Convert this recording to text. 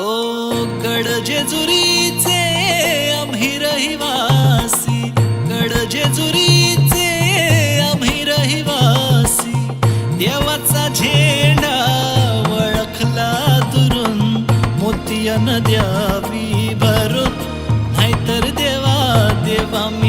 ओ गड जेजुरीचे आम्ही रहिवासी. गड जेजुरीचे आम्ही रहिवासी. देवाचा झेंडा वळखला दुरून मोतिया नद्या भरून. नाहीतर देवा देवा मी